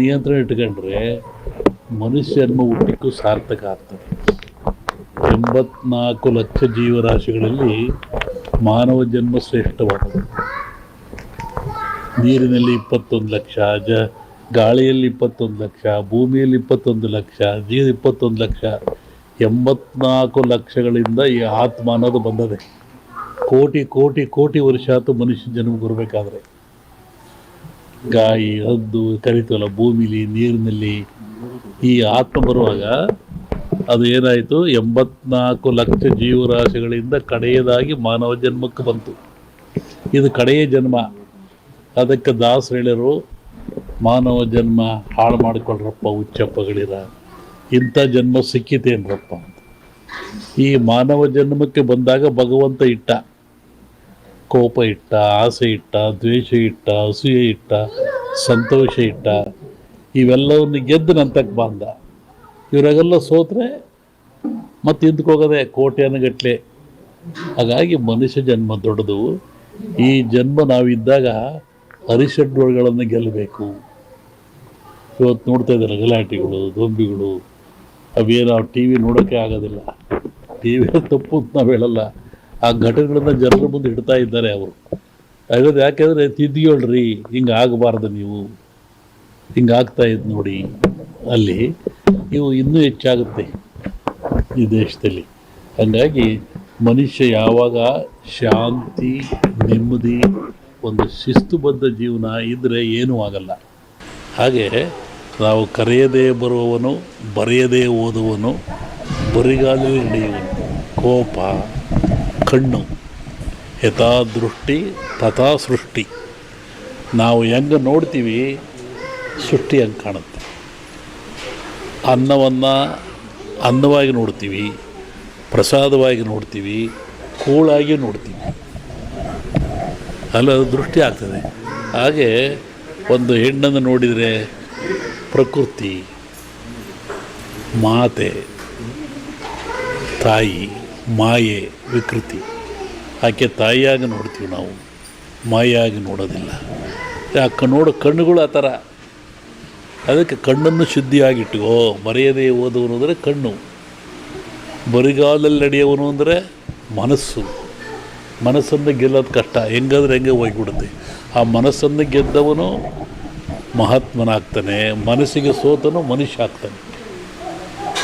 ನಿಯಂತ್ರಣ ಇಟ್ಕೊಂಡ್ರೆ ಮನುಷ್ಯ ಜನ್ಮ ಹುಟ್ಟಿಕ್ಕೂ ಸಾರ್ಥಕ ಆಗ್ತದೆ. ಎಂಬತ್ನಾಲ್ಕು ಲಕ್ಷ ಜೀವರಾಶಿಗಳಲ್ಲಿ ಮಾನವ ಜನ್ಮ ಶ್ರೇಷ್ಠವಾದದ್ದು. ನೀರಿನಲ್ಲಿ ಇಪ್ಪತ್ತೊಂದು ಲಕ್ಷ, ಜ, ಗಾಳಿಯಲ್ಲಿ ಇಪ್ಪತ್ತೊಂದು ಲಕ್ಷ, ಭೂಮಿಯಲ್ಲಿ ಇಪ್ಪತ್ತೊಂದು ಲಕ್ಷ ಜೀವ ಇಪ್ಪತ್ತೊಂದು ಲಕ್ಷ, ಎಂಬತ್ನಾಲ್ಕು ಲಕ್ಷಗಳಿಂದ ಈ ಆತ್ಮ ಅನ್ನೋದು ಬಂದದೆ. ಕೋಟಿ ಕೋಟಿ ಕೋಟಿ ವರ್ಷ ಆತು ಮನುಷ್ಯ ಜನ್ಮ ಬರಬೇಕಾದ್ರೆ. ಗಾಯಿ, ಹದ್ದು ಕರಿತೀವಲ್ಲ ಭೂಮಿಲಿ, ನೀರಿನಲ್ಲಿ ಈ ಆತ್ಮ ಬರುವಾಗ ಅದು ಏನಾಯಿತು? ಎಂಬತ್ನಾಲ್ಕು ಲಕ್ಷ ಜೀವರಾಶಿಗಳಿಂದ ಕಡೆಯದಾಗಿ ಮಾನವ ಜನ್ಮಕ್ಕೆ ಬಂತು. ಇದು ಕಡೆಯ ಜನ್ಮ. ಅದಕ್ಕೆ ದಾಸರು ಹೇಳಿರು ಮಾನವ ಜನ್ಮ ಹಾಳು ಮಾಡಿಕೊಳ್ರಪ್ಪ ಹುಚ್ಚಪ್ಪಗಳಿರ ಇಂಥ ಜನ್ಮ ಸಿಕ್ಕಿತೇನ್ರಪ್ಪ ಈ ಮಾನವ ಜನ್ಮಕ್ಕೆ ಬಂದಾಗ ಭಗವಂತ ಇಟ್ಟ. ಕೋಪ ಇಟ್ಟ, ಆಸೆ ಇಟ್ಟ, ದ್ವೇಷ ಇಟ್ಟ, ಅಸೂಯೆ ಇಟ್ಟ, ಸಂತೋಷ ಇಟ್ಟ, ಇವೆಲ್ಲವನ್ನು ಗೆದ್ದು ನಂತಕ್ಕೆ ಬಂದ. ಇವರಾಗೆಲ್ಲ ಸೋತ್ರೆ ಮತ್ತೆ ಹಿಂದ್ಕೋಗದೆ ಕೋಟ್ಯಾನುಗಟ್ಲೆ ಹಾಗಾಗಿ ಮನುಷ್ಯ ಜನ್ಮ ದೊಡ್ಡದು. ಈ ಜನ್ಮ ನಾವಿದ್ದಾಗ ಹರಿಷಡ್ವರ್ಗಳನ್ನು ಗೆಲ್ಲಬೇಕು ಇವತ್ತು ನೋಡ್ತಾ ಇದ್ದಾರೆ ಗಲಾಟೆಗಳು ದೊಂಬಿಗಳು ಅವೇನು ಟಿ ವಿ ನೋಡೋಕ್ಕೆ ಆಗೋದಿಲ್ಲ. ಟಿ ವಿ ತಪ್ಪು ಅಂತ ನಾವು ಹೇಳಲ್ಲ. ಆ ಘಟನೆಗಳನ್ನ ಜನರ ಮುಂದೆ ಇಡ್ತಾ ಇದ್ದಾರೆ ಅವರು. ಹಾಗಾದ್ರೆ ಯಾಕೆಂದರೆ ತಿದ್ದಿಯೋಳ್ರಿ ಹಿಂಗೆ ಆಗಬಾರ್ದು ನೀವು. ಹಿಂಗೆ ಆಗ್ತಾ ಇದ್ ನೋಡಿ. ಅಲ್ಲಿ ಇವು ಇನ್ನೂ ಹೆಚ್ಚಾಗುತ್ತೆ ಈ ದೇಶದಲ್ಲಿ. ಹಾಗಾಗಿ ಮನುಷ್ಯ ಯಾವಾಗ ಶಾಂತಿ, ನೆಮ್ಮದಿ, ಒಂದು ಶಿಸ್ತುಬದ್ಧ ಜೀವನ ಇದ್ದರೆ ಏನೂ ಆಗಲ್ಲ. ಹಾಗೆ ನಾವು ಕರೆಯದೇ ಬರುವವನು, ಬರೆಯದೇ ಓದುವನು ಬರಿಗಾಲಲ್ಲಿ ನಡೆಯುವನು. ಕೋಪ ಕಣ್ಣು. ಯಥಾ ದೃಷ್ಟಿ ತಥಾ ಸೃಷ್ಟಿ. ನಾವು ಹೆಂಗೆ ನೋಡ್ತೀವಿ, ಸೃಷ್ಟಿ ಹಂಗೆ ಕಾಣುತ್ತೆ. ಅನ್ನವನ್ನು ಅನ್ನವಾಗಿ ನೋಡ್ತೀವಿ, ಪ್ರಸಾದವಾಗಿ ನೋಡ್ತೀವಿ, ಕೂಳಾಗಿ ನೋಡ್ತೀವಿ. ಅಲ್ಲ ದೃಷ್ಟಿ ಆಗ್ತದೆ. ಹಾಗೆ ಒಂದು ಹೆಣ್ಣನ್ನು ನೋಡಿದರೆ ಪ್ರಕೃತಿ, ಮಾತೆ, ತಾಯಿ ಮಾಯೆ ವಿಕೃತಿ. ಆಕೆ ತಾಯಿಯಾಗಿ ನೋಡ್ತೀವಿ ನಾವು. ಮಾಯಾಗಿ ನೋಡೋದಿಲ್ಲ. ಯಾಕೆ ನೋಡೋ ಕಣ್ಣುಗಳು ಆ ಥರ. ಅದಕ್ಕೆ ಕಣ್ಣನ್ನು ಶುದ್ಧಿಯಾಗಿಟ್ಟುಕೋ ಮರೆಯದೇ ಓದುವನು ಅಂದರೆ ಕಣ್ಣು. ಬರಿಗಾಲಲ್ಲಿ ನಡೆಯವನು ಅಂದರೆ ಮನಸ್ಸು. ಮನಸ್ಸನ್ನು ಗೆಲ್ಲೋದು ಕಷ್ಟ. ಹೆಂಗಾದ್ರೆ ಹೆಂಗೆ ಹೋಗ್ಬಿಡುತ್ತೆ. ಆ ಮನಸ್ಸನ್ನು ಗೆದ್ದವನು ಮಹಾತ್ಮನಾಗ್ತಾನೆ. ಮನಸ್ಸಿಗೆ ಸೋತನು ಮನುಷ್ಯ ಆಗ್ತಾನೆ.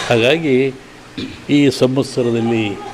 ಹಾಗಾಗಿ ಈ ಸಂವತ್ಸರದಲ್ಲಿ ಆ,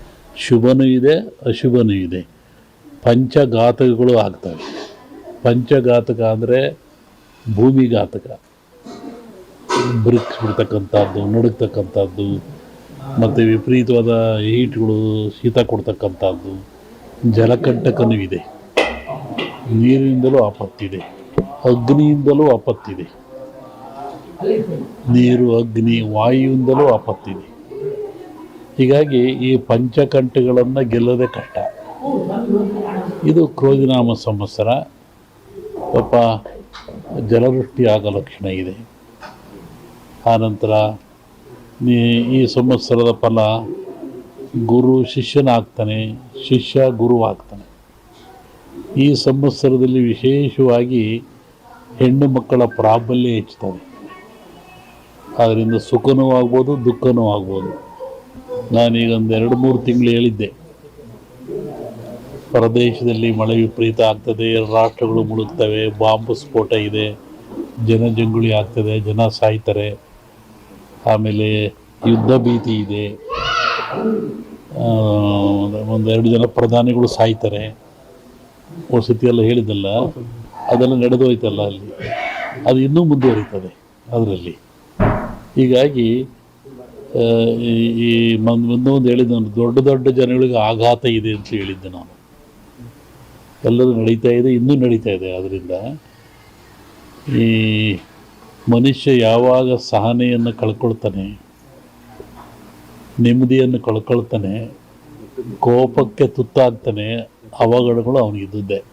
ಶುಭನೂ ಇದೆ, ಅಶುಭನೂ ಇದೆ. ಪಂಚಘಾತಕಗಳು ಆಗ್ತವೆ. ಪಂಚಘಾತಕ ಅಂದರೆ ಭೂಮಿಘಾತಕ. ಬ್ರಿಕ್ಸ್ ಬಿಡ್ತಕ್ಕಂಥದ್ದು, ನಡುಗ್ತಕ್ಕಂಥದ್ದು, ಮತ್ತು ವಿಪರೀತವಾದ ಹೀಟ್ಗಳು, ಶೀತ ಕೊಡ್ತಕ್ಕಂಥದ್ದು, ಜಲಕಂಟಕನೂ ಇದೆ. ನೀರಿನಿಂದಲೂ ಆಪತ್ತಿದೆ. ಅಗ್ನಿಯಿಂದಲೂ ಆಪತ್ತಿದೆ. ನೀರು, ಅಗ್ನಿ, ವಾಯುವಿಂದಲೂ ಆಪತ್ತಿದೆ. ಹೀಗಾಗಿ ಈ ಪಂಚಕಂಠಗಳನ್ನು ಗೆಲ್ಲದೆ ಕಷ್ಟ. ಇದು ಕ್ರೋಧಿನಾಮ ಸಂವತ್ಸರ. ಪಾಪ ಜಲವೃಷ್ಟಿ ಆಗೋ ಲಕ್ಷಣ ಇದೆ. ಆನಂತರ ನೀ- ಈ ಸಂವತ್ಸರದ ಫಲ ಗುರು ಶಿಷ್ಯನಾಗ್ತಾನೆ, ಶಿಷ್ಯ ಗುರು ಆಗ್ತಾನೆ ಈ ಸಂವತ್ಸರದಲ್ಲಿ ವಿಶೇಷವಾಗಿ ಹೆಣ್ಣು ಮಕ್ಕಳ ಪ್ರಾಬಲ್ಯ ಹೆಚ್ಚುತ್ತದೆ. ಅದರಿಂದ ಸುಖನೂ ಆಗ್ಬೋದು, ದುಃಖನೂ ಆಗ್ಬೋದು. ನಾನೀಗ ಒಂದು ಎರಡು ಮೂರು ತಿಂಗಳು ಹೇಳಿದ್ದೆ. ಪ್ರದೇಶದಲ್ಲಿ ಮಳೆ ವಿಪರೀತ ಆಗ್ತದೆ, ರಾಷ್ಟ್ರಗಳು ಮುಳುಗ್ತವೆ, ಬಾಂಬ್ ಸ್ಫೋಟ ಇದೆ ಜನಜಂಗುಳಿ ಆಗ್ತದೆ, ಜನ ಸಾಯ್ತಾರೆ, ಆಮೇಲೆ ಯುದ್ಧ ಭೀತಿ ಇದೆ. ಒಂದೆರಡು ಜನ ಪ್ರಧಾನಿಗಳು ಸಾಯ್ತಾರೆ. ವಸತಿ ಎಲ್ಲ ಹೇಳಿದ್ದಲ್ಲ, ಅದೆಲ್ಲ ನಡೆದು ಹೋಯ್ತಲ್ಲ ಅಲ್ಲಿ. ಅದು ಇನ್ನೂ ಮುಂದುವರಿತದೆ ಅದರಲ್ಲಿ. ಹೀಗಾಗಿ ಈ- ಮುಂದೊಂದು ಹೇಳಿದ್ದೆ ನಾನು, ದೊಡ್ಡ ದೊಡ್ಡ ಜನಗಳಿಗೆ ಆಘಾತ ಇದೆ ಅಂತ ಹೇಳಿದ್ದೆ ನಾನು. ಎಲ್ಲರೂ ನಡೀತಾ ಇದೆ, ಇನ್ನೂ ನಡೀತಾ ಇದೆ. ಆದ್ದರಿಂದ ಈ ಮನುಷ್ಯ ಯಾವಾಗ ಸಹನೆಯನ್ನು ಕಳ್ಕೊಳ್ತಾನೆ, ನೆಮ್ಮದಿಯನ್ನು ಕಳ್ಕೊಳ್ತಾನೆ, ಕೋಪಕ್ಕೆ ತುತ್ತಾಗ್ತಾನೆ, ಅವಘಡಗಳು ಅವನಿಗಿದ್ದೇ